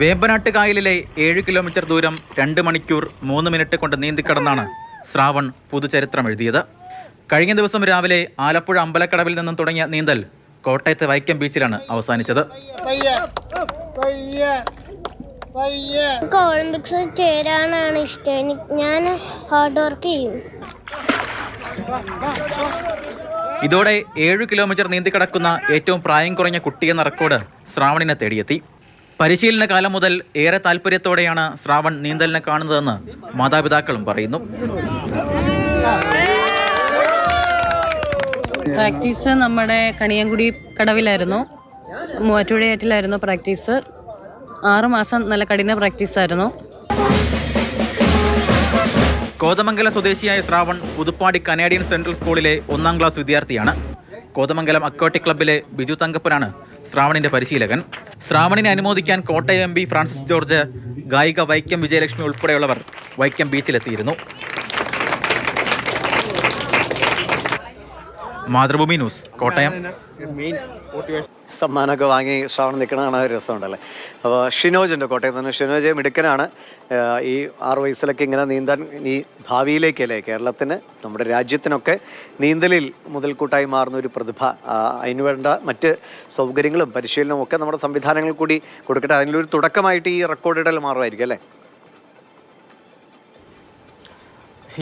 വേമ്പനാട്ട് കായലിലെ ഏഴ് കിലോമീറ്റർ ദൂരം രണ്ട് മണിക്കൂർ മൂന്ന് മിനിറ്റ് കൊണ്ട് നീന്തിക്കടന്നാണ് ശ്രാവൺ പുതുചരിത്രം എഴുതിയത്. കഴിഞ്ഞ ദിവസം രാവിലെ ആലപ്പുഴ അമ്പലക്കടവിൽ നിന്നും തുടങ്ങിയ നീന്തൽ കോട്ടയത്തെ വൈക്കം ബീച്ചിലാണ് അവസാനിച്ചത്. ചേരാനാണ് ഇഷ്ടം. ഞാൻ ഹാർഡ് വർക്ക് ചെയ്യും. ഇതോടെ ഏഴ് കിലോമീറ്റർ നീന്തിക്കടക്കുന്ന ഏറ്റവും പ്രായം കുറഞ്ഞ കുട്ടിയെന്ന റെക്കോർഡ് ശ്രാവണിനെ തേടിയെത്തി. പരിശീലന കാലം മുതൽ ഏറെ താല്പര്യത്തോടെയാണ് ശ്രാവൺ നീന്തലിനെ കാണുന്നതെന്ന് മാതാപിതാക്കളും പറയുന്നു. പ്രാക്ടീസ് നമ്മുടെ കണിയൻകുടി കടവിലായിരുന്നു. മൂവാറ്റുപുഴയാറ്റിലായിരുന്നു പ്രാക്ടീസ്. ആറുമാസം നല്ല കഠിന പ്രാക്ടീസ് ആയിരുന്നു കോതമംഗലം സ്വദേശിയായ ശ്രാവൺ പുതുപ്പാടി കനേഡിയൻ സെൻട്രൽ സ്കൂളിലെ ഒന്നാം ക്ലാസ് വിദ്യാർത്ഥിയാണ്. കോതമംഗലം അക്വാട്ടിക് ക്ലബ്ബിലെ ബിജു തങ്കപ്പനാണ് ശ്രാവണിന്റെ പരിശീലകൻ. ശ്രാവണിനെ അനുമോദിക്കാൻ Kottayam M P Francis George ഗായിക വൈക്കം വിജയലക്ഷ്മി ഉൾപ്പെടെയുള്ളവർ വൈക്കം ബീച്ചിലെത്തിയിരുന്നു. മാതൃഭൂമി ന്യൂസ് കോട്ടയം. സമ്മാനമൊക്കെ വാങ്ങി ശ്രാവണം നിൽക്കണ കാണാൻ ഒരു രസമുണ്ടല്ലേ? അപ്പോൾ ഷിനോജുണ്ട് കോട്ടയത്ത് നിന്ന്. ഷിനോജ് മിടുക്കനാണ്. ഈ ആറു വയസ്സിലൊക്കെ ഇങ്ങനെ നീന്താൻ ഈ ഭാവിയിലേക്കല്ലേ കേരളത്തിന് നമ്മുടെ രാജ്യത്തിനൊക്കെ നീന്തലിൽ മുതൽക്കൂട്ടായി മാറുന്ന ഒരു പ്രതിഭ. ആഹ് അതിന് വേണ്ട മറ്റ് സൗകര്യങ്ങളും പരിശീലനവും ഒക്കെ നമ്മുടെ സംവിധാനങ്ങൾ കൂടി കൊടുക്കട്ടെ. അതിനൊരു തുടക്കമായിട്ട് ഈ റെക്കോർഡിടൽ മാറുമായിരിക്കും അല്ലേ?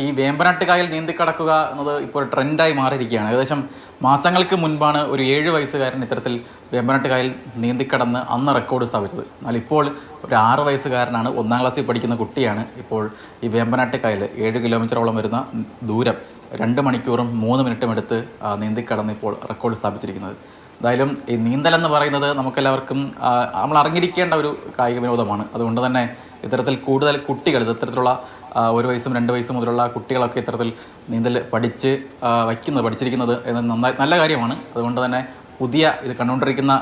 ഈ വേമ്പനാട്ട് കായൽ നീന്തിക്കടക്കുക എന്നത് ഇപ്പോൾ ട്രെൻഡായി മാറിയിരിക്കുകയാണ്. ഏകദേശം മാസങ്ങൾക്ക് മുൻപാണ് ഒരു ഏഴ് വയസ്സുകാരൻ ഇത്തരത്തിൽ വേമ്പനാട്ട് കായൽ നീന്തിക്കടന്ന് അന്ന് റെക്കോർഡ് സ്ഥാപിച്ചത്. എന്നാൽ ഇപ്പോൾ ഒരു ആറ് വയസ്സുകാരനാണ് ഒന്നാം ക്ലാസ്സിൽ പഠിക്കുന്ന കുട്ടിയാണ്. ഇപ്പോൾ ഈ വേമ്പനാട്ട് കായൽ ഏഴ് കിലോമീറ്ററോളം വരുന്ന ദൂരം രണ്ട് മണിക്കൂറും മൂന്ന് മിനിറ്റും എടുത്ത് നീന്തി നീന്തിക്കടന്ന് ഇപ്പോൾ റെക്കോർഡ് സ്ഥാപിച്ചിരിക്കുന്നത്. എന്തായാലും ഈ നീന്തൽ എന്ന് പറയുന്നത് നമുക്കെല്ലാവർക്കും നമ്മൾ അറിഞ്ഞിരിക്കേണ്ട ഒരു കായിക വിനോദമാണ്. അതുകൊണ്ട് തന്നെ ഇത്തരത്തിൽ കൂടുതൽ കുട്ടികൾ ഇത് ഇത്തരത്തിലുള്ള ഒരു വയസ്സും രണ്ട് വയസ്സും മുതലുള്ള കുട്ടികളൊക്കെ ഇത്തരത്തിൽ നീന്തൽ പഠിച്ച് വയ്ക്കുന്നത് പഠിച്ചിരിക്കുന്നത് നന്നായി നല്ല കാര്യമാണ്. അതുകൊണ്ട് തന്നെ പുതിയ ഇത് കണ്ടുകൊണ്ടിരിക്കുന്ന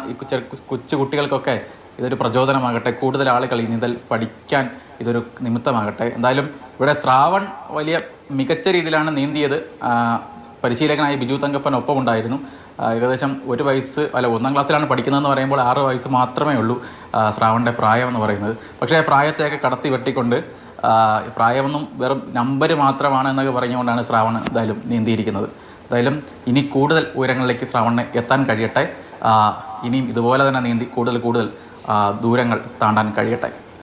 കൊച്ചു കുട്ടികൾക്കൊക്കെ ഇതൊരു പ്രചോദനമാകട്ടെ. കൂടുതൽ ആളുകൾ ഈ നീന്തൽ പഠിക്കാൻ ഇതൊരു നിമിത്തമാകട്ടെ. എന്തായാലും ഇവിടെ ശ്രാവൺ വലിയ മികച്ച രീതിയിലാണ് നീന്തിയത്. പരിശീലകനായ ബിജു തങ്കപ്പൻ ഒപ്പം ഉണ്ടായിരുന്നു. ഏകദേശം ഒരു വയസ്സ് അല്ല ഒന്നാം ക്ലാസ്സിലാണ് പഠിക്കുന്നതെന്ന് പറയുമ്പോൾ ആറ് വയസ്സ് മാത്രമേ ഉള്ളൂ ശ്രാവണിന്റെ പ്രായം എന്ന് പറയുന്നത്. പക്ഷേ പ്രായത്തെയൊക്കെ കടത്തി വെട്ടിക്കൊണ്ട് പ്രായമൊന്നും വെറും നമ്പർ മാത്രമാണ് എന്നൊക്കെ പറഞ്ഞുകൊണ്ടാണ് ശ്രാവൺ എന്തായാലും നീന്തിയിരിക്കുന്നത്. എന്തായാലും ഇനി കൂടുതൽ ഉയരങ്ങളിലേക്ക് ശ്രാവണിന് എത്താൻ കഴിയട്ടെ. ഇനിയും ഇതുപോലെ തന്നെ നീന്തി കൂടുതൽ കൂടുതൽ ദൂരങ്ങൾ താണ്ടാൻ കഴിയട്ടെ.